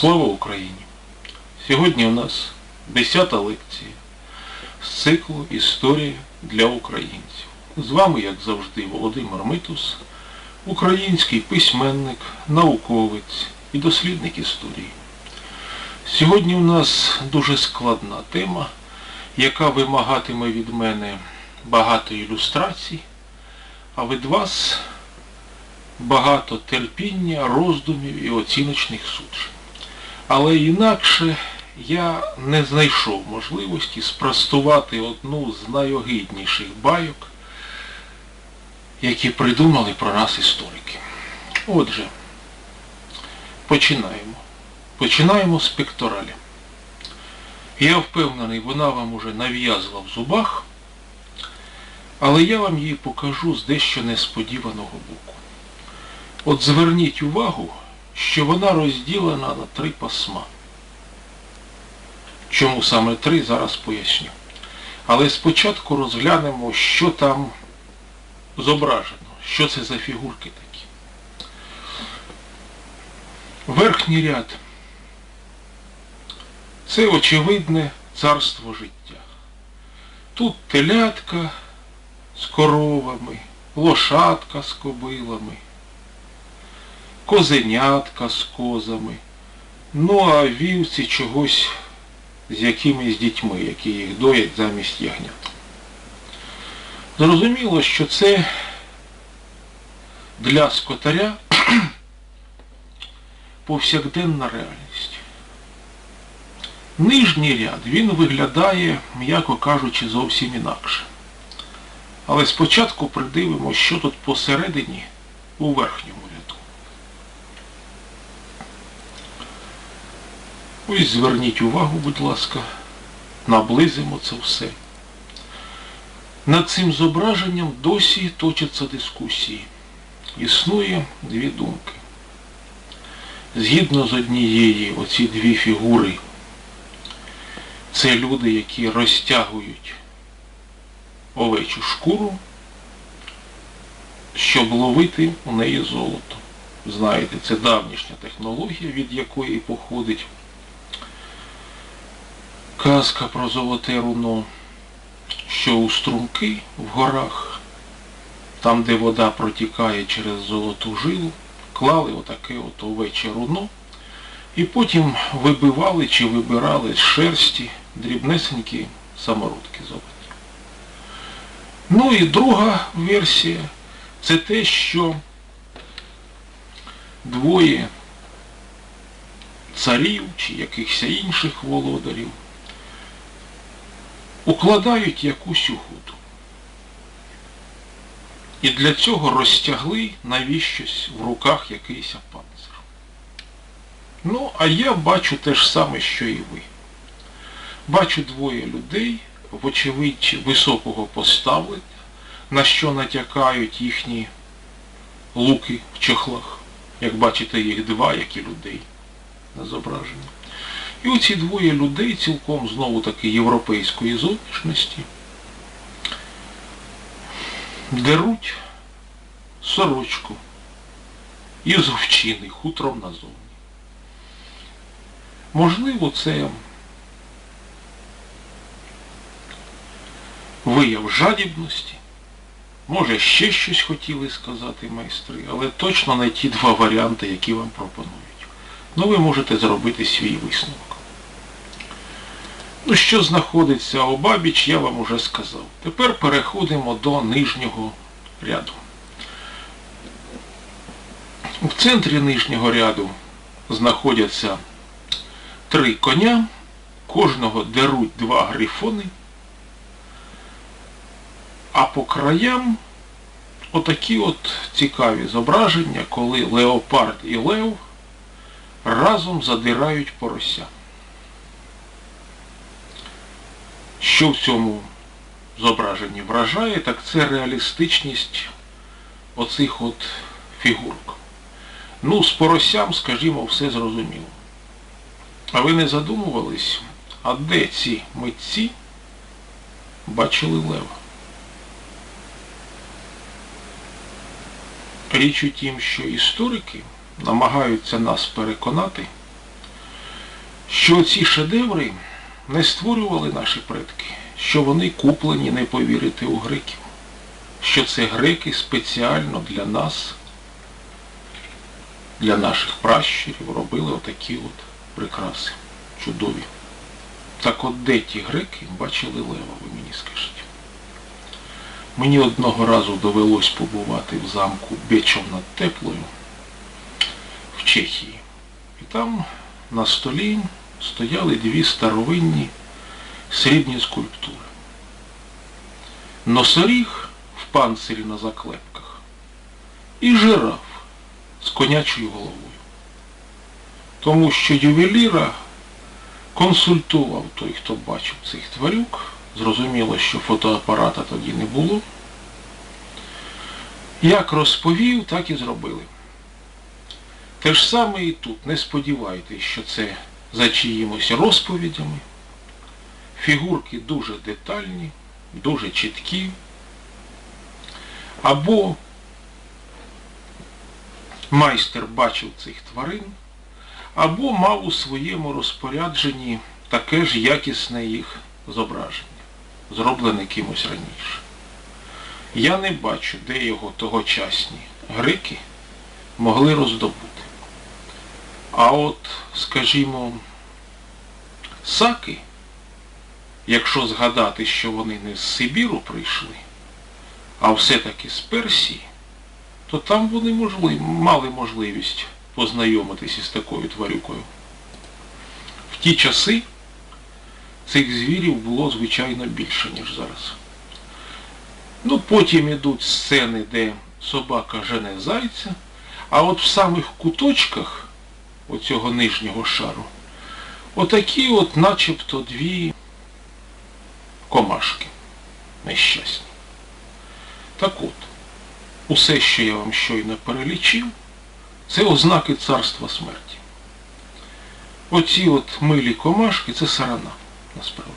Слава Україні! Сьогодні у нас 10 лекція з циклу Історія для українців. З вами, як завжди, Володимир Митус, український письменник, науковець і дослідник історії. Сьогодні у нас дуже складна тема, яка вимагатиме від мене багато ілюстрацій, а від вас багато терпіння, роздумів і оціночних суджень. Але інакше я не знайшов можливості спростувати одну з найогидніших байок, які придумали про нас історики. Отже, починаємо. Починаємо з пекторалі. Я впевнений, вона вам уже нав'язла в зубах, але я вам її покажу з дещо несподіваного боку. От зверніть увагу, що вона розділена на три пасма. Чому саме три, зараз поясню. Але спочатку розглянемо, що там зображено, що це за фігурки такі. Верхній ряд це очевидне царство життя. Тут телятка з коровами, лошадка з кобилами, козенятка з козами, ну а вівці чогось з якимись дітьми, які їх доять замість ягнят. Зрозуміло, що це для скотаря повсякденна реальність. Нижній ряд, він виглядає, м'яко кажучи, зовсім інакше. Але спочатку придивимося, що тут посередині у верхньому ряду. Ось зверніть увагу, будь ласка, наблизимо це все. Над цим зображенням досі точаться дискусії. Існує дві думки. Згідно з однієї, оці дві фігури, це люди, які розтягують овечу шкуру, щоб ловити у неї золото. Знаєте, це давнішня технологія, від якої походить казка про золоте руно, що у струмки в горах, там, де вода протікає через золоту жилу, клали отаке от овече руно і потім вибивали чи вибирали з шерсті дрібнесенькі самородки золоті. Ну і друга версія це те, що двоє царів чи якихось інших володарів укладають якусь угоду. І для цього розтягли навіщось в руках якийсь панцир. Ну, а я бачу те ж саме, що і ви. Бачу двоє людей, вочевидь, високого поставлення, на що натякають їхні луки в чохлах. Як бачите, їх два, як і людей на зображенні. І оці двоє людей цілком знову таки європейської зовнішності деруть сорочку із овчини хутром назовні. Можливо, це вияв жадібності, може ще щось хотіли сказати майстри, але точно не ті два варіанти, які вам пропонують. Ну ви можете зробити свій висновок. Ну, що знаходиться обабіч, я вам уже сказав. Тепер переходимо до нижнього ряду. В центрі нижнього ряду знаходяться три коня, кожного деруть два грифони, а по краям отакі от цікаві зображення, коли леопард і лев разом задирають порося. Що в цьому зображенні вражає, так це реалістичність оцих от фігурок. Ну, з поросям, скажімо, все зрозуміло. А ви не задумувались, а де ці митці бачили лева? Річ у тім, що історики намагаються нас переконати, що ці шедеври не створювали наші предки, що вони куплені, не повірити у греків, що це греки спеціально для нас, для наших пращурів робили отакі от прикраси чудові. Так от де ті греки бачили лева, ви мені скажіть. Мені одного разу довелось побувати в замку Бечов над Теплою в Чехії. І там на столі стояли дві старовинні срібні скульптури. Носоріг в панцирі на заклепках і жираф з конячою головою. Тому що ювеліра консультував той, хто бачив цих тварюк. Зрозуміло, що фотоапарата тоді не було. Як розповів, так і зробили. Те ж саме і тут. Не сподівайтесь, що це за чиїмось розповідями. Фігурки дуже детальні, дуже чіткі. Або майстер бачив цих тварин, або мав у своєму розпорядженні таке ж якісне їх зображення, зроблене кимось раніше. Я не бачу, де його тогочасні греки могли роздобути. А от, скажімо, саки, якщо згадати, що вони не з Сибіру прийшли, а все-таки з Персії, то там вони можливі, мали можливість познайомитися з такою тварюкою. В ті часи цих звірів було, звичайно, більше, ніж зараз. Ну, потім ідуть сцени, де собака жене зайця, а от в самих куточках оцього нижнього шару отакі от начебто дві комашки нещасні. Так от, усе, що я вам щойно перелічив, це ознаки царства смерті. Оці от милі комашки це сарана, насправді.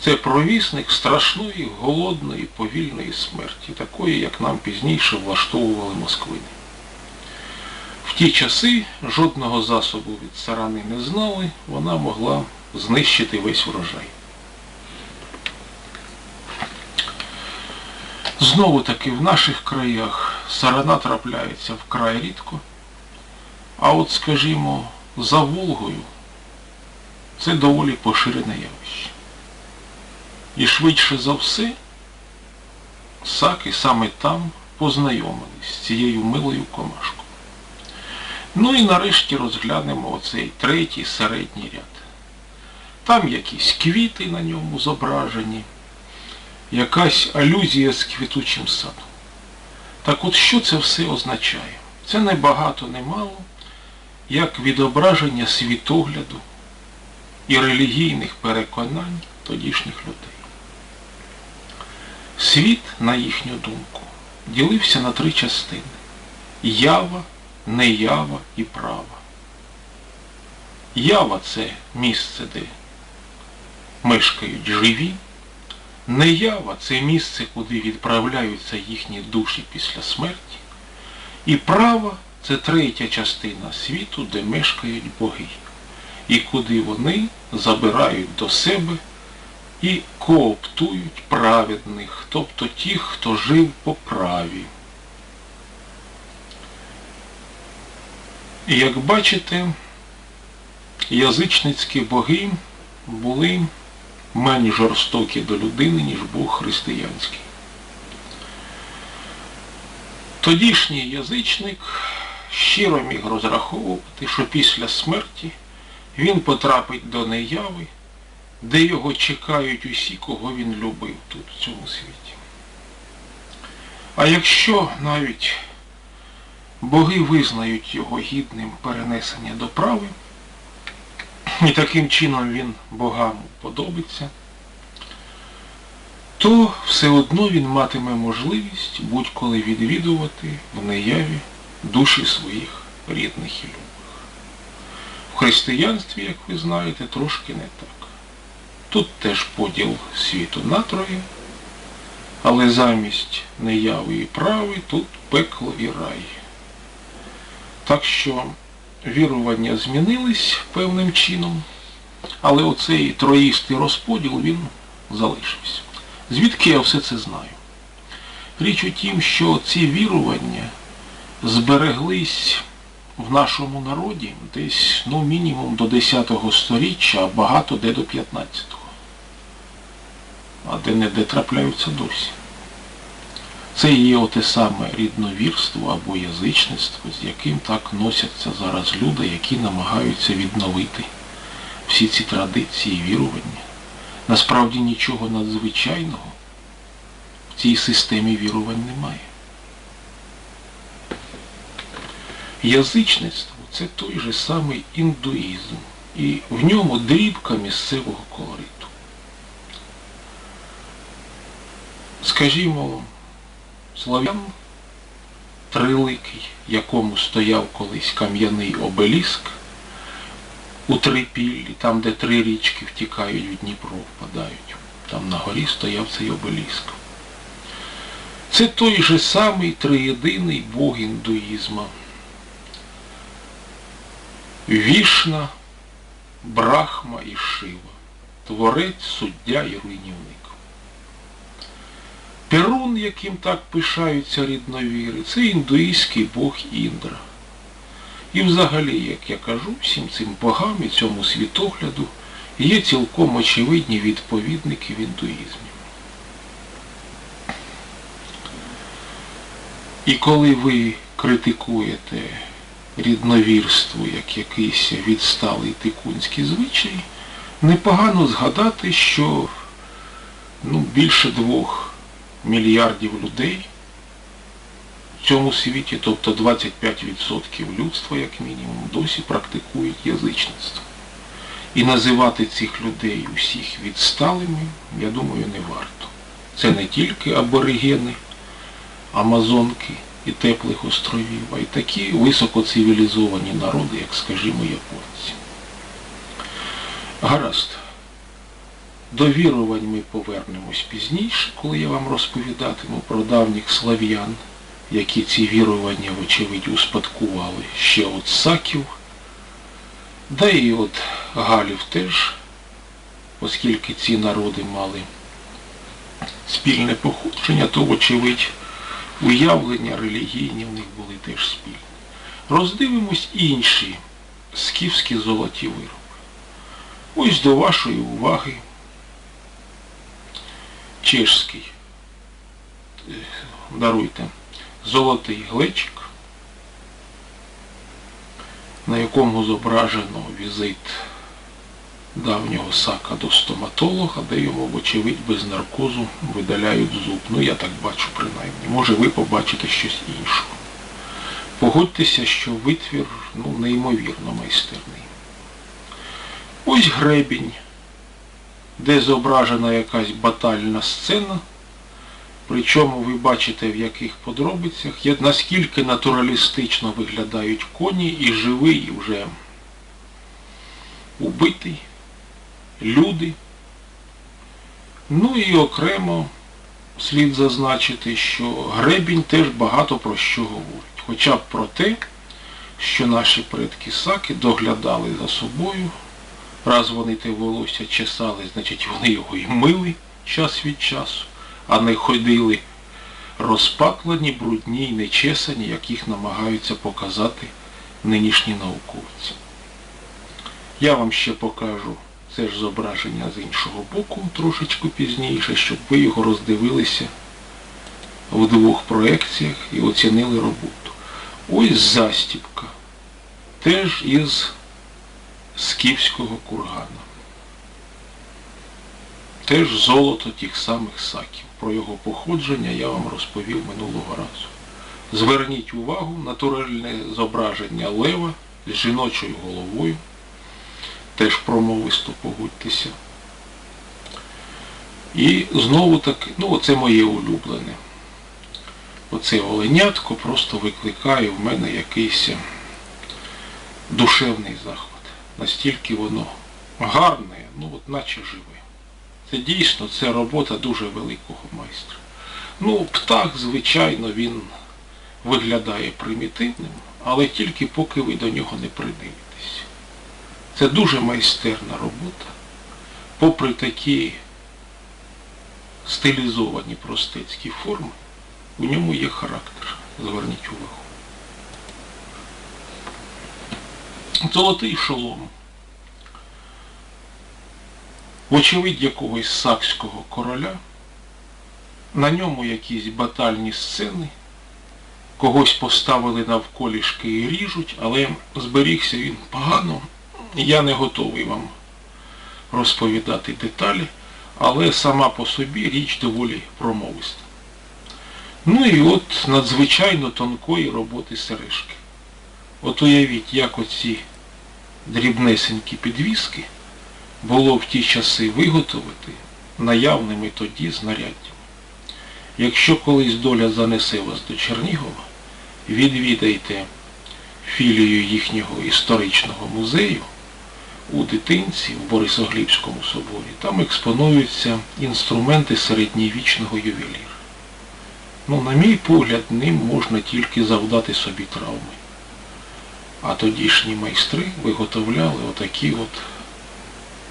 Це провісник страшної, голодної, повільної смерті, такої, як нам пізніше влаштовували москвини. В ті часи жодного засобу від сарани не знали, вона могла знищити весь врожай. Знову таки в наших краях сарана трапляється вкрай рідко, а от, скажімо, за Волгою це доволі поширене явище. І швидше за все, саки саме там познайомились з цією милою комашкою. Ну і нарешті розглянемо оцей третій середній ряд. Там якісь квіти на ньому зображені, якась алюзія з квітучим садом. Так от що це все означає? Це не багато, не мало, як відображення світогляду і релігійних переконань тодішніх людей. Світ, на їхню думку, ділився на три частини ява, неява і права. Ява це місце, де мешкають живі. Неява це місце, куди відправляються їхні душі після смерті. І права це третя частина світу, де мешкають боги. І куди вони забирають до себе і кооптують праведних, тобто тих, хто жив по праві. І як бачите, язичницькі боги були менш жорстокі до людини, ніж Бог християнський. Тодішній язичник щиро міг розраховувати, що після смерті він потрапить до неяви, де його чекають усі, кого він любив тут, в цьому світі. А якщо навіть боги визнають його гідним перенесення до прави, і таким чином він богам подобиться, то все одно він матиме можливість будь-коли відвідувати в неяві душі своїх рідних і любих. В християнстві, як ви знаєте, трошки не так. Тут теж поділ світу на троє, але замість неяви і прави тут пекло і рай. Так що вірування змінились певним чином, але оцей троїстий розподіл він залишився. Звідки я все це знаю? Річ у тім, що ці вірування збереглись в нашому народі десь, ну, мінімум до 10-го сторіччя, а багато де до 15-го. А де не де трапляються досі. Це є оте саме рідновірство або язичництво, з яким так носяться зараз люди, які намагаються відновити всі ці традиції вірування. Насправді нічого надзвичайного в цій системі вірувань немає. Язичництво це той же самий індуїзм, і в ньому дрібка місцевого колориту. Скажімо, слав'ян триликий, якому стояв колись кам'яний обеліск у Трипіллі, там, де три річки втікають в Дніпро, впадають. Там на горі стояв цей обеліск. Це той же самий триєдиний Бог індуїзма. Вішна, Брахма і Шива, творець, суддя і руйнівник. Перун, яким так пишаються рідновіри, це індуїзький бог Індра. І взагалі, як я кажу, всім цим богам і цьому світогляду є цілком очевидні відповідники в індуїзмі. І коли ви критикуєте рідновірство як якийсь відсталий тикунський звичай, непогано згадати, що ну, більше двох мільярдів людей в цьому світі, тобто 25% людства, як мінімум, досі практикують язичництво. І називати цих людей усіх відсталими, я думаю, не варто. Це не тільки аборигени, Амазонки і теплих островів, а й такі високоцивілізовані народи, як, скажімо, японці. Гаразд. До вірувань ми повернемось пізніше, коли я вам розповідатиму про давніх слав'ян, які ці вірування, вочевидь, успадкували ще от саків, да і от Галів теж, оскільки ці народи мали спільне походження, то, вочевидь, уявлення релігійні в них були теж спільні. Роздивимось інші скіфські золоті вироби. Ось до вашої уваги чешський, даруйте, золотий глечик, на якому зображено візит давнього сака до стоматолога, де йому, вочевидь, без наркозу видаляють зуб. Ну, я так бачу принаймні. Може ви побачите щось інше. Погодьтеся, що витвір ну, неймовірно майстерний. Ось гребінь, де зображена якась батальна сцена, причому ви бачите в яких подробицях, наскільки натуралістично виглядають коні і живий вже убитий, люди. Ну і окремо слід зазначити, що гребінь теж багато про що говорить. Хоча б про те, що наші предки саки доглядали за собою, раз вони те волосся чесали, значить вони його і мили час від часу, а не ходили розпатлені, брудні й нечесані, як їх намагаються показати нинішні науковці. Я вам ще покажу це ж зображення з іншого боку трошечки пізніше, щоб ви його роздивилися в двох проекціях і оцінили роботу. Ось застіпка. Теж із скіфського кургана. Теж золото тих самих саків. Про його походження я вам розповів минулого разу. Зверніть увагу, натуральне зображення лева з жіночою головою. Теж промовисто погодьтеся. І знову таки, ну оце моє улюблене. Оце оленятко просто викликає в мене якийсь душевний захват. Настільки воно гарне, ну от наче живе. Це дійсно це робота дуже великого майстра. Ну, птах, звичайно, він виглядає примітивним, але тільки поки ви до нього не придивитесь. Це дуже майстерна робота, попри такі стилізовані простецькі форми, у ньому є характер. Зверніть увагу. Золотий шолом. Вочевидь якогось сакського короля. На ньому якісь батальні сцени. Когось поставили навколішки і ріжуть, але зберігся він погано. Я не готовий вам розповідати деталі, але сама по собі річ доволі промовиста. Ну і от надзвичайно тонкої роботи сережки. От уявіть, як оці дрібнесенькі підвіски було в ті часи виготовити наявними тоді знаряддями. Якщо колись доля занесе вас до Чернігова, відвідайте філію їхнього історичного музею у дитинці в Борисоглібському соборі. Там експонуються інструменти середньовічного ювеліра. Ну, на мій погляд, ним можна тільки завдати собі травми. А тодішні майстри виготовляли отакі от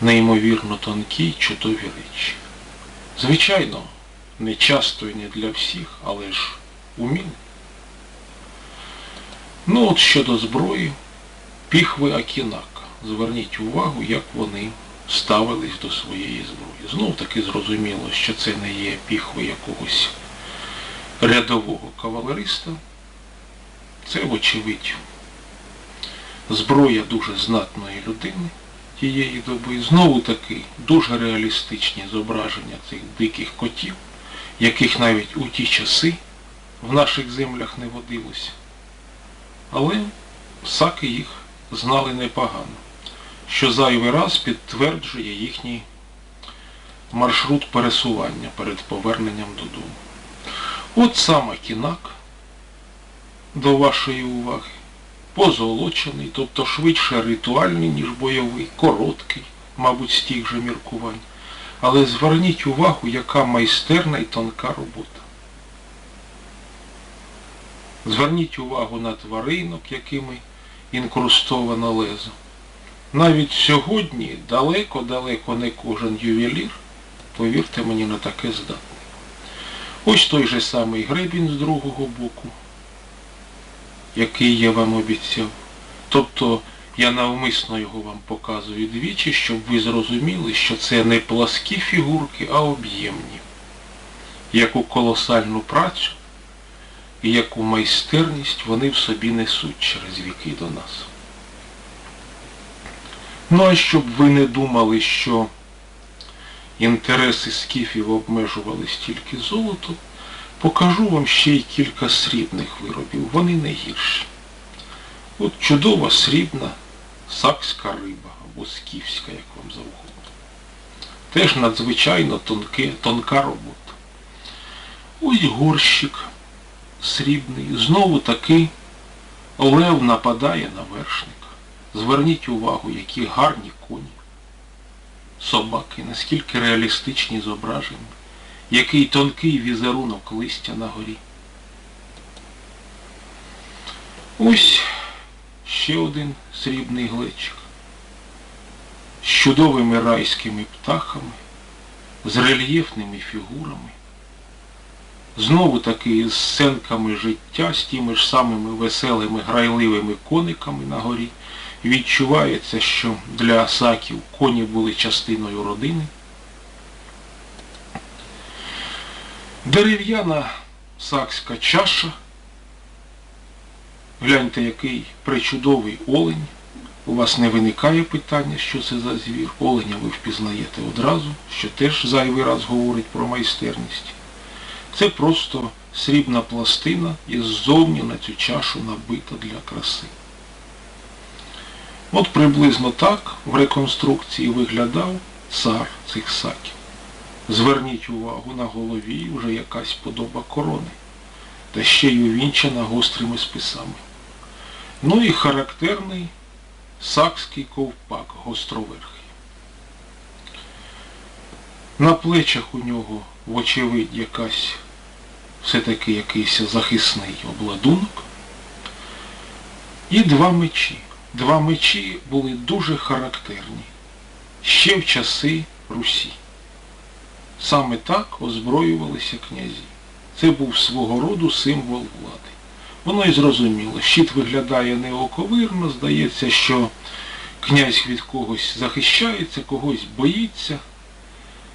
неймовірно тонкі чудові речі. Звичайно, не часто і не для всіх, але ж уміло. Ну от щодо зброї, піхви Акінака. Зверніть увагу, як вони ставились до своєї зброї. Знов таки зрозуміло, що це не є піхви якогось рядового кавалериста. Це, вочевидь, зброя дуже знатної людини тієї доби. Знову таки дуже реалістичні зображення цих диких котів, яких навіть у ті часи в наших землях не водилося. Але саки їх знали непогано, що зайвий раз підтверджує їхній маршрут пересування перед поверненням додому. От саме кінак до вашої уваги, позолочений, тобто швидше ритуальний, ніж бойовий, короткий, мабуть, з тих же міркувань. Але зверніть увагу, яка майстерна і тонка робота. Зверніть увагу на тваринок, якими інкрустовано лезо. Навіть сьогодні далеко-далеко не кожен ювелір, повірте мені, на таке здатний. Ось той же самий гребінь з другого боку, який я вам обіцяв. Тобто я навмисно його вам показую двічі, щоб ви зрозуміли, що це не пласкі фігурки, а об'ємні. Яку колосальну працю і яку майстерність вони в собі несуть через віки до нас. Ну а щоб ви не думали, що інтереси скіфів обмежувались тільки золотом, покажу вам ще й кілька срібних виробів. Вони не гірші. От чудова срібна сакська риба або скіфська, як вам завгодно. Теж надзвичайно тонке, тонка робота. Ось горщик срібний. Знову таки лев нападає на вершника. Зверніть увагу, які гарні коні. Собаки, наскільки реалістичні зображення, який тонкий візерунок листя на горі. Ось ще один срібний глечик з чудовими райськими птахами, з рельєфними фігурами, знову таки з сценками життя, з тими ж самими веселими грайливими кониками на горі. Відчувається, що для саків коні були частиною родини. Дерев'яна сакська чаша. Гляньте, який причудовий олень. У вас не виникає питання, що це за звір. Оленя ви впізнаєте одразу, що теж зайвий раз говорить про майстерність. Це просто срібна пластина і ззовні на цю чашу набита для краси. От приблизно так в реконструкції виглядав цар цих саків. Зверніть увагу, на голові вже якась подоба корони, та ще й увінчена гострими списами. Ну і характерний сакський ковпак гостроверхий. На плечах у нього, вочевидь, якась все-таки якийсь захисний обладунок. І два мечі. Два мечі були дуже характерні ще в часи Русі. Саме так озброювалися князі. Це був свого роду символ влади. Воно і зрозуміло. Щит виглядає неоковирно, здається, що князь від когось захищається, когось боїться.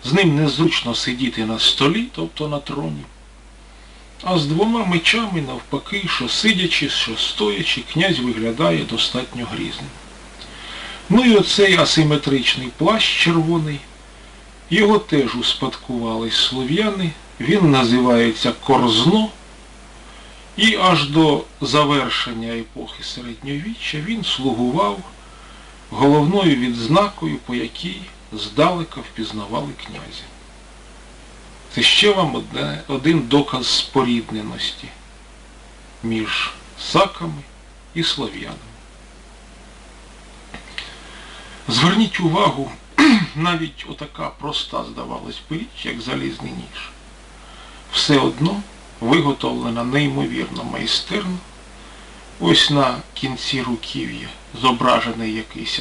З ним незручно сидіти на столі, тобто на троні. А з двома мечами, навпаки, що сидячи, що стоячи, князь виглядає достатньо грізним. Ну і оцей асиметричний плащ червоний, його теж успадкували слов'яни, він називається Корзно, і аж до завершення епохи середньовіччя він слугував головною відзнакою, по якій здалека впізнавали князя. Це ще вам одне, один доказ спорідненості між саками і слов'янами. Зверніть увагу, навіть отака проста, здавалось би, як залізний ніж. Все одно виготовлена неймовірно майстерно. Ось на кінці руків'я зображений якийсь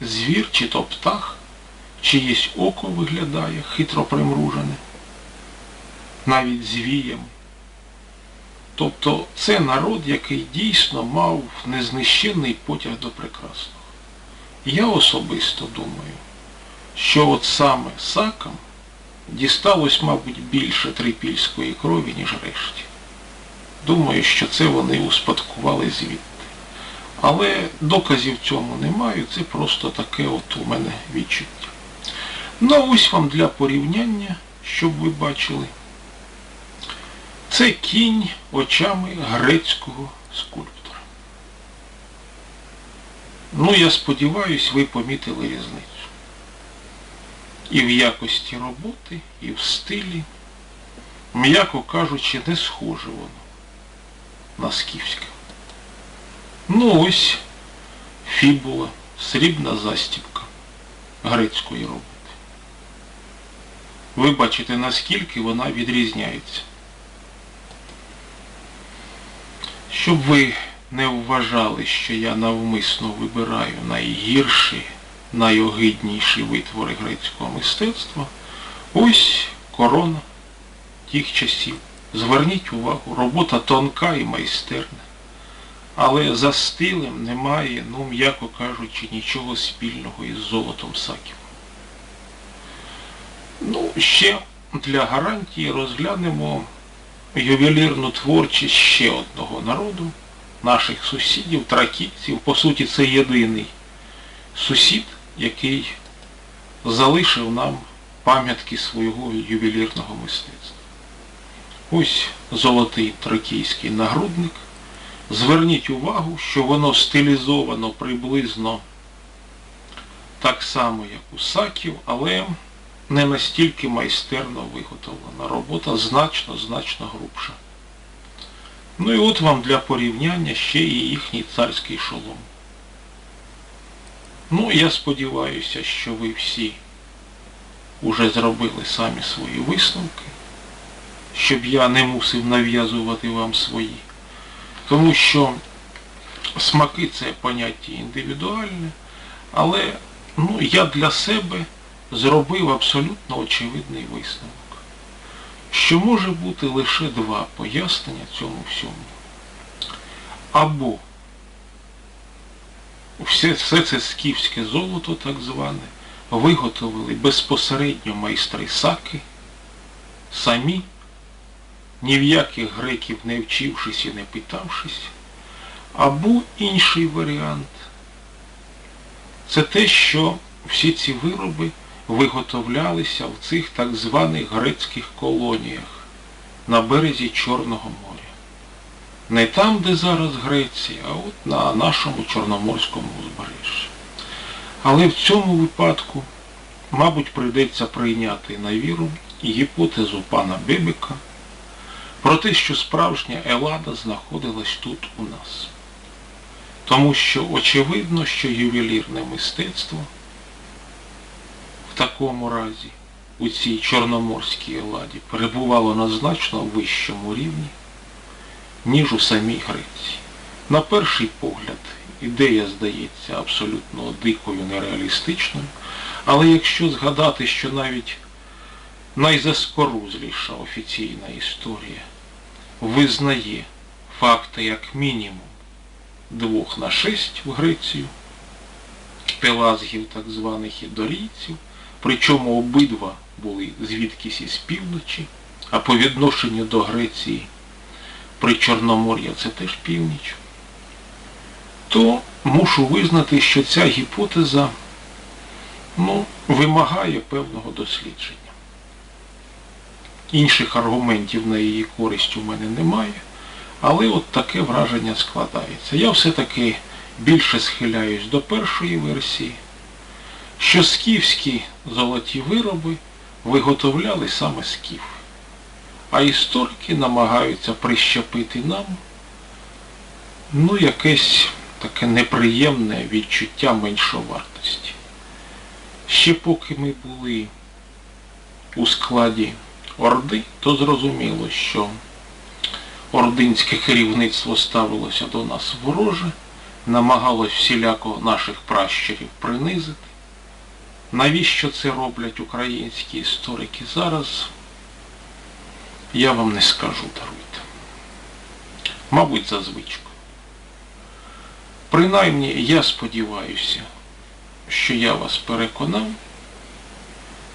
звір, чи то птах, чиєсь око виглядає, хитро примружене, навіть звіями. Тобто це народ, який дійсно мав незнищенний потяг до прекрасного. Я особисто думаю, що от саме сакам дісталось, мабуть, більше трипільської крові, ніж решті. Думаю, що це вони успадкували звідти. Але доказів цьому немає, це просто таке от у мене відчуття. Ну ось вам для порівняння, щоб ви бачили. Це кінь очами грецького скульптора. Ну, я сподіваюся, ви помітили різницю. І в якості роботи, і в стилі, м'яко кажучи, не схоже воно на скіфське. Ну ось фібула, срібна застібка грецької роботи. Ви бачите, наскільки вона відрізняється. Щоб ви не вважали, що я навмисно вибираю найгірші, найогидніші витвори грецького мистецтва, ось корона тих часів. Зверніть увагу, робота тонка і майстерна. Але за стилем немає, ну, м'яко кажучи, нічого спільного із золотом саків. Ну, ще для гарантії розглянемо ювелірну творчість ще одного народу, наших сусідів, тракійців. По суті, це єдиний сусід, який залишив нам пам'ятки свого ювелірного мистецтва. Ось золотий тракійський нагрудник. Зверніть увагу, що воно стилізовано приблизно так само, як у саків, але не настільки майстерно виготовлена. Робота значно-значно грубша. Ну і от вам для порівняння ще і їхній царський шолом. Ну, я сподіваюся, що ви всі уже зробили самі свої висновки, щоб я не мусив нав'язувати вам свої. Тому що смаки це поняття індивідуальне, але ну, я для себе зробив абсолютно очевидний висновок, що може бути лише два пояснення цьому всьому. Або все, все це скіфське золото, так зване, виготовили безпосередньо майстри саки, самі, ні в яких греків не вчившись і не питавшись, або інший варіант. Це те, що всі ці вироби виготовлялися в цих так званих грецьких колоніях на березі Чорного моря. Не там, де зараз Греція, а от на нашому Чорноморському узбережжі. Але в цьому випадку, мабуть, прийдеться прийняти на віру гіпотезу пана Бебека про те, що справжня Елада знаходилась тут у нас. Тому що очевидно, що ювелірне мистецтво в такому разі у цій Чорноморській Еладі перебувало на значно вищому рівні, ніж у самій Греції. На перший погляд, ідея здається абсолютно дикою, нереалістичною, але якщо згадати, що навіть найзаскорузліша офіційна історія визнає факти як мінімум двох нашесть в Грецію, пелазгів так званих і дорійців, причому обидва були звідкись із півночі, а по відношенню до Греції при Чорномор'я це теж північ, то мушу визнати, що ця гіпотеза ну, вимагає певного дослідження. Інших аргументів на її користь у мене немає, але от таке враження складається. Я все-таки більше схиляюсь до першої версії, що скіфські золоті вироби виготовляли саме скіфи. А історики намагаються прищепити нам ну, якесь таке неприємне відчуття меншовартості. Ще поки ми були у складі Орди, то зрозуміло, що ординське керівництво ставилося до нас вороже, намагалось всіляко наших пращурів принизити. Навіщо це роблять українські історики зараз? Я вам не скажу, даруйте. Мабуть, за звичку. Принаймні, я сподіваюся, що я вас переконав,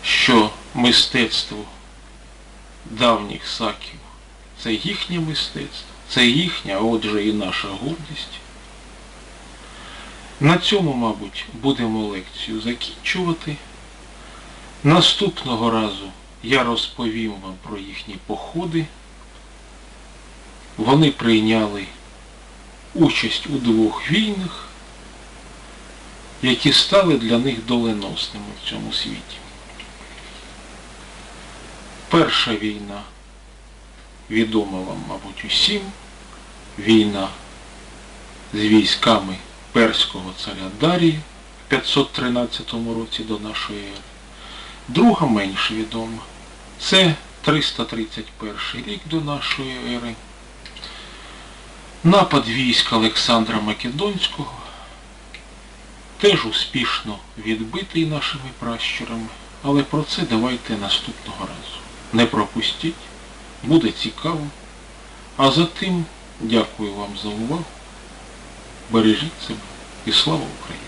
що мистецтво давніх саків це їхнє мистецтво, це їхня, а отже і наша гордість. На цьому, мабуть, будемо лекцію закінчувати. Наступного разу я розповім вам про їхні походи. Вони прийняли участь у двох війнах, які стали для них доленосними в цьому світі. Перша війна відома вам, мабуть, усім. Війна з військами перського царя Дарії в 513 році до нашої ери. Друга менш відома. Це 331 рік до нашої ери. Напад військ Олександра Македонського теж успішно відбитий нашими пращурами, але про це давайте наступного разу. Не пропустіть, буде цікаво. А за тим дякую вам за увагу. Бережіть себе і слава Україні!